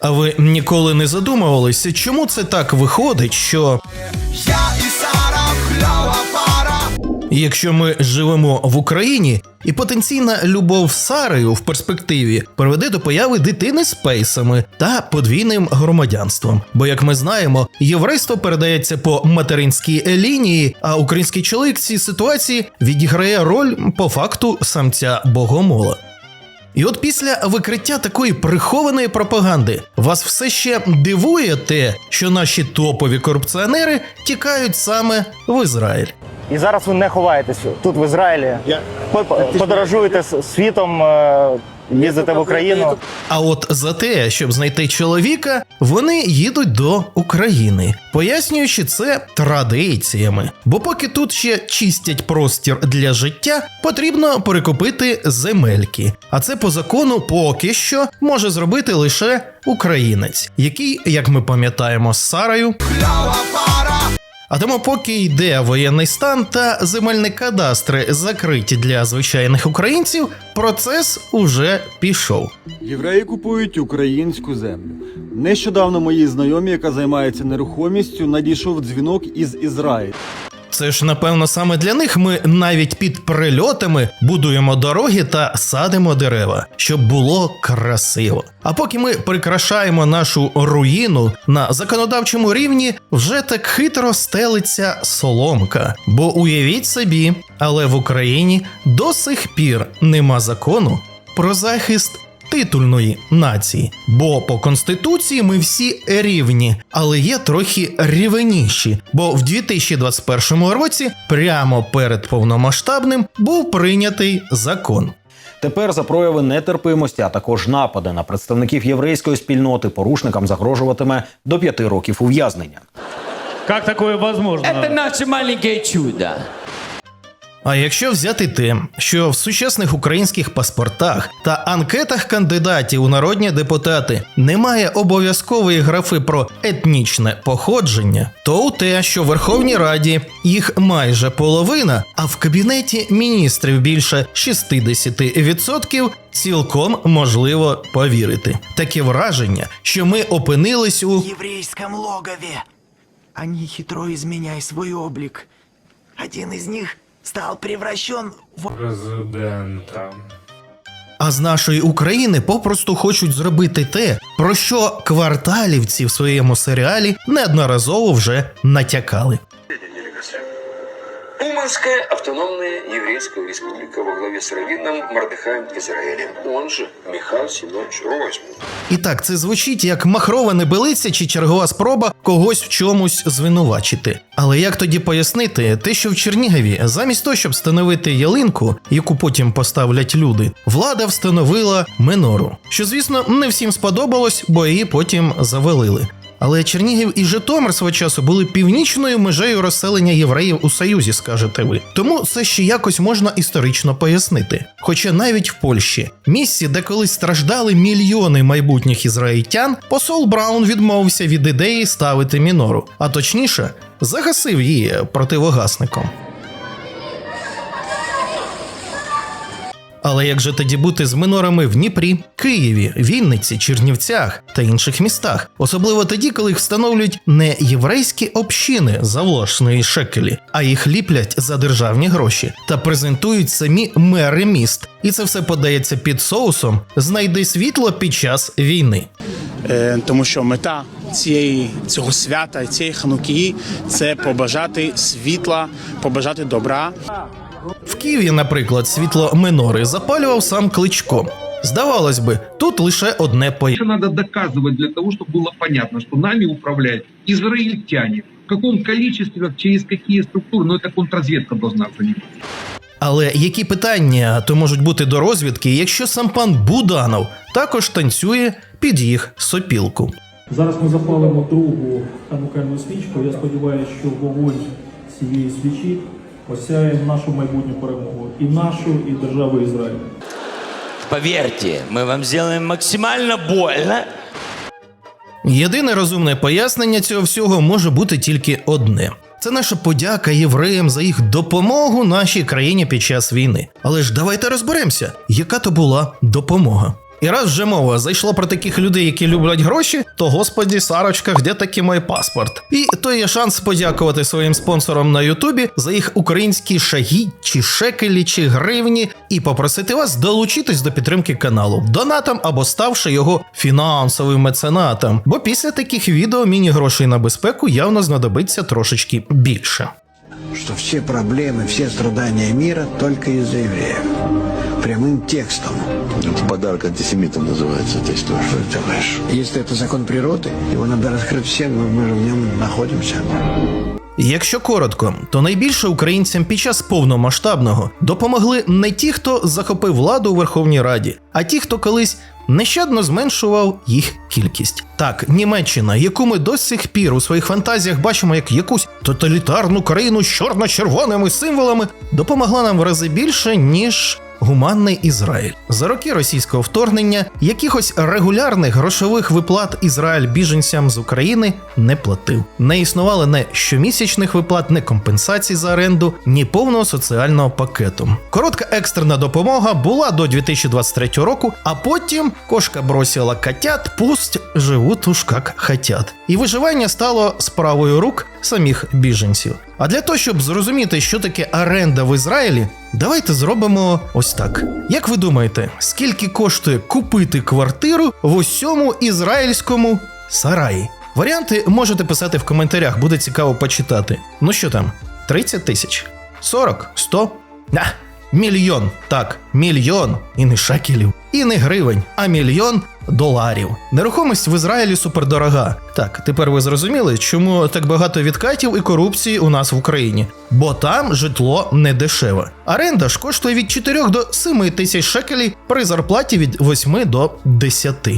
А ви ніколи не задумувалися, чому це так виходить, що Я і Сара кльова пара. якщо ми живемо в Україні, і потенційна любов Сарою в перспективі приведе до появи дитини з пейсами та подвійним громадянством. Бо, як ми знаємо, єврейство передається по материнській лінії, а український чоловік в цій ситуації відіграє роль по факту самця богомола. І от після викриття такої прихованої пропаганди вас все ще дивує те, що наші топові корупціонери тікають саме в Ізраїль. І зараз ви не ховаєтесь тут в Ізраїлі. По- Подорожуєте світом, їздите в Україну. А от за те, щоб знайти чоловіка, вони їдуть до України, пояснюючи це традиціями. Бо поки тут ще чистять простір для життя, потрібно перекупити земельки. А це по закону поки що може зробити лише українець, який, як ми пам'ятаємо з Сарою, Кльова пара. А тому, поки йде воєнний стан та земельні кадастри закриті для звичайних українців, процес уже пішов. Євреї купують українську землю. Нещодавно моїй знайомі, яка займається нерухомістю, надійшов дзвінок із Ізраїлю. Це ж напевно саме для них ми навіть під прильотами будуємо дороги та садимо дерева, щоб було красиво. А поки ми прикрашаємо нашу руїну на законодавчому рівні, вже так хитро стелиться соломка. Бо уявіть собі, але в Україні до сих пір нема закону про захист титульної нації. Бо по конституції ми всі рівні, але є трохи рівніші. Бо в 2021 році, прямо перед повномасштабним, був прийнятий закон. Тепер за прояви нетерпимості, а також напади на представників єврейської спільноти порушникам загрожуватиме до п'яти років ув'язнення. Как такое возможно? Это наше маленькое чудо. А якщо взяти те, що в сучасних українських паспортах та анкетах кандидатів у народні депутати немає обов'язкової графи про етнічне походження, то у те, що в Верховній Раді їх майже половина, а в кабінеті міністрів більше 60%, цілком можливо повірити. Таке враження, що ми опинились у еврейском логове. Они хитро изменяя свой облик. Один из них стал превращен в президента. А з нашої України попросту хочуть зробити те, про що кварталівці в своєму серіалі неодноразово вже натякали. Уманская автономная еврейская республика во главе с раввином Мардыхаем Израилем, он же Михаил Семенович Ройзман. І так, це звучить як махрова небелиця чи чергова спроба когось в чомусь звинувачити. Але як тоді пояснити те, що в Чернігові, замість того, щоб встановити ялинку, яку потім поставлять люди, влада встановила минору, що звісно не всім сподобалось, бо її потім завалили. Але Чернігів і Житомир свого часу були північною межею розселення євреїв у Союзі, скажете ви. Тому це ще якось можна історично пояснити. Хоча навіть в Польщі, місці, де колись страждали мільйони майбутніх ізраїльтян, посол Браун відмовився від ідеї ставити мінору, а точніше, загасив її противогасником. Але як же тоді бути з минорами в Дніпрі, Києві, Вінниці, Чернівцях та інших містах, особливо тоді, коли їх встановлюють не єврейські общини за власної шекелі, а їх ліплять за державні гроші та презентують самі мери міст. І це все подається під соусом знайди світло під час війни. Е, тому що мета цієї цього свята, цієї ханукії це побажати світла, побажати добра. В Києві, наприклад, світло минори запалював сам Кличко. Здавалось би, тут лише одне пояснення. Надо доказывать для того, чтобы было понятно, что нами управляют израильтяне. В каком количестве, через какие структуры, но это контрразведка должна заниматься. Але які питання то можуть бути до розвідки, якщо сам пан Буданов також танцює під їх сопілку? Зараз ми запалимо другу ханукальну свічку. Я сподіваюся, що вогонь цієї свічі осяє нашу майбутню перемогу і нашу, і держави Ізраїль. Поверьте, мы вам сделаем максимально больно. Єдине розумне пояснення цього всього може бути тільки одне. Це наша подяка євреям за їх допомогу нашій країні під час війни. Але ж давайте розберемося, яка то була допомога. І раз вже мова зайшла про таких людей, які люблять гроші, то господі, Сарочка, де таки мій паспорт? І то є шанс подякувати своїм спонсорам на Ютубі за їх українські шаги, чи шекелі, чи гривні, і попросити вас долучитись до підтримки каналу донатом або ставши його фінансовим меценатом. Бо після таких відео міні-грошей на безпеку явно знадобиться трошечки більше Что все проблемы, все страдания мира только из-за евреев. Прямым текстом. Это подарок антисемитам называется эта история. Что ты думаешь? Если это закон природы, его надо раскрыть всем, но мы же в нем находимся. Якщо коротко, то найбільше українцям під час повномасштабного допомогли не ті, хто захопив владу у Верховній Раді, а ті, хто колись нещадно зменшував їх кількість. Так, Німеччина, яку ми до сих пір у своїх фантазіях бачимо як якусь тоталітарну країну з чорно-червоними символами, допомогла нам в рази більше, ніж Гуманний Ізраїль за роки російського вторгнення якихось регулярних грошових виплат Ізраїль біженцям з України не платив. Не існувало не щомісячних виплат, не компенсацій за оренду, ні повного соціального пакету. Коротка екстрена допомога була до 2023 року, а потім кошка бросила котят, пусть живуть уж як хотят. І виживання стало справою рук самих біженців. А для того, щоб зрозуміти, що таке оренда в Ізраїлі, давайте зробимо ось так. Як ви думаєте, скільки коштує купити квартиру в усьому ізраїльському сараї? Варіанти можете писати в коментарях, буде цікаво почитати. Ну що там, 30 тисяч? 40? 100? На, мільйон. Так, мільйон. І не шекелів, і не гривень, а мільйон доларів. Нерухомість в Ізраїлі супердорога. Так, тепер ви зрозуміли, чому так багато відкатів і корупції у нас в Україні. Бо там житло не дешеве. Оренда ж коштує від 4 до 7 тисяч шекелів при зарплаті від 8 до 10.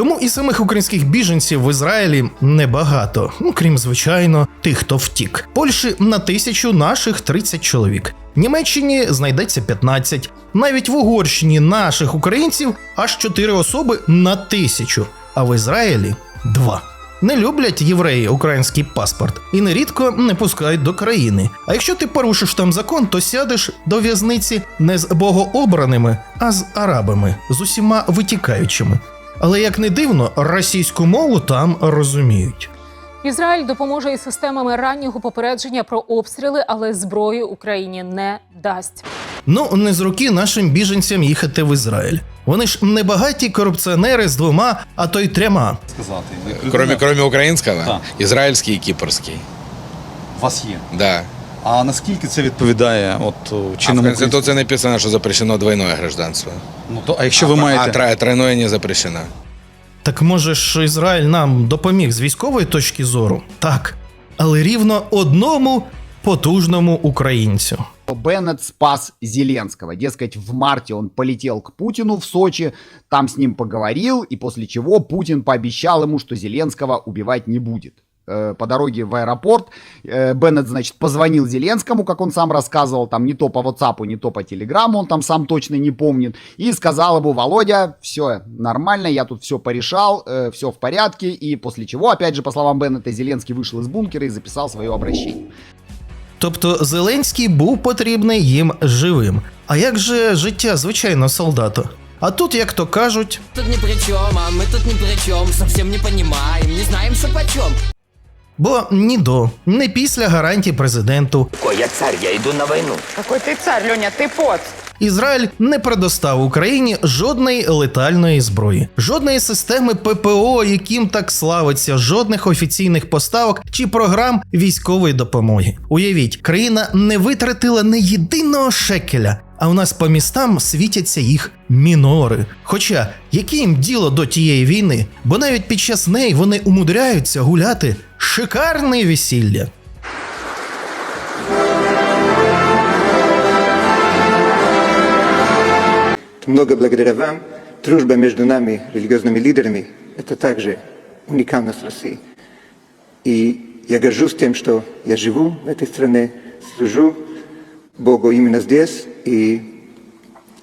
Тому і самих українських біженців в Ізраїлі небагато, ну крім звичайно, тих, хто втік. Польщі на тисячу наших 30 чоловік. Німеччині знайдеться 15. Навіть в Угорщині наших українців аж 4 особи на тисячу, а в Ізраїлі 2. Не люблять євреї український паспорт і нерідко не пускають до країни. А якщо ти порушиш там закон, то сядеш до в'язниці не з богообраними, а з арабами, з усіма витікаючими. Але як не дивно, російську мову там розуміють. Ізраїль допоможе із системами раннього попередження про обстріли, але зброю Україні не дасть. Ну, не з руки нашим біженцям їхати в Ізраїль. Вони ж не багаті корупціонери з двома, а то й трьома. Кроме, кроме українського, Так. ізраїльський і кіпрський. У вас є. Да. А наскільки це відповідає от А в чинному Конституції написано, що запрещено двойное гражданство. Ну то а якщо ви а, маєте а тро- тройное не запрещено. Так може ж Ізраїль нам допоміг з військової точки зору? Так. Але рівно одному потужному українцю. Беннет спас Зеленского. Дескать, в марте он полетел к Путину в Сочи, там с ним поговорил, и после чего Путин пообещал ему, что Зеленского убивать не будет. Э, По дороге в аэропорт э, Беннет, значит, позвонил Зеленскому, как он сам рассказывал, там не то по WhatsApp, не то по Телеграму, он там сам точно не помнит, и сказал ему, Володя, все нормально, я тут все порешал, все в порядке, и после чего, опять же, по словам Беннета, Зеленский вышел из бункера и записал свое обращение. Тобто Зеленський був потрібний їм живим. А як же життя звичайного солдата? А тут, як то кажуть, Тут ни при чем, а мы тут ни при чем, совсем не понимаем, не знаем, что почем. Бо ні до, не після гарантій президенту. Ой, я царь, я иду на войну. Какой ты царь, Леня, ты поц. Ізраїль не предостав Україні жодної летальної зброї, жодної системи ППО, яким так славиться, жодних офіційних поставок чи програм військової допомоги. Уявіть, країна не витратила не єдиного шекеля А у нас по містам світяться їх мінори. Хоча яке їм діло до тієї війни? Бо навіть під час неї вони умудряються гуляти шикарне весілля. Много благодаря вам, дружба между нами, религиозными лидерами, это также уникальность России. И я горжусь тем, что я живу в этой стране, служу Богу именно здесь, и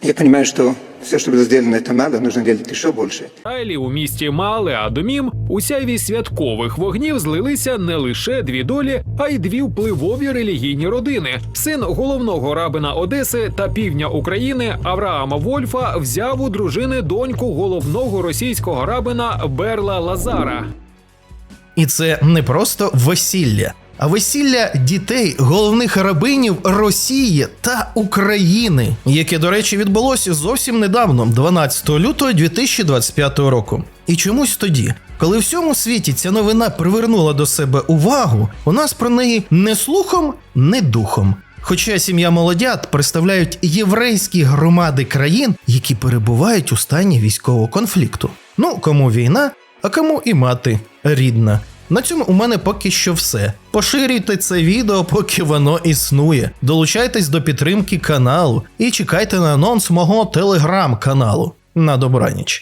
я понимаю, что все, что было сделано, это мало, нужно делать еще больше. Айлі у місті Мале Адомім у сяйві святкових вогнів злилися не лише дві долі, а й дві впливові релігійні родини. Син головного рабина Одеси та півдня України Авраама Вольфа взяв у дружини доньку головного російського рабина Берла Лазара. І це не просто весілля, а весілля дітей головних рабинів Росії та України, яке, до речі, відбулося зовсім недавно, 12 лютого 2025 року. І чомусь тоді, коли в всьому світі ця новина привернула до себе увагу, у нас про неї не слухом, не духом. Хоча сім'я молодят представляють єврейські громади країн, які перебувають у стані військового конфлікту. Ну, кому війна, а кому і мати рідна. На цьому у мене поки що все. Поширюйте це відео, поки воно існує. Долучайтесь до підтримки каналу і чекайте на анонс мого телеграм-каналу. На добраніч.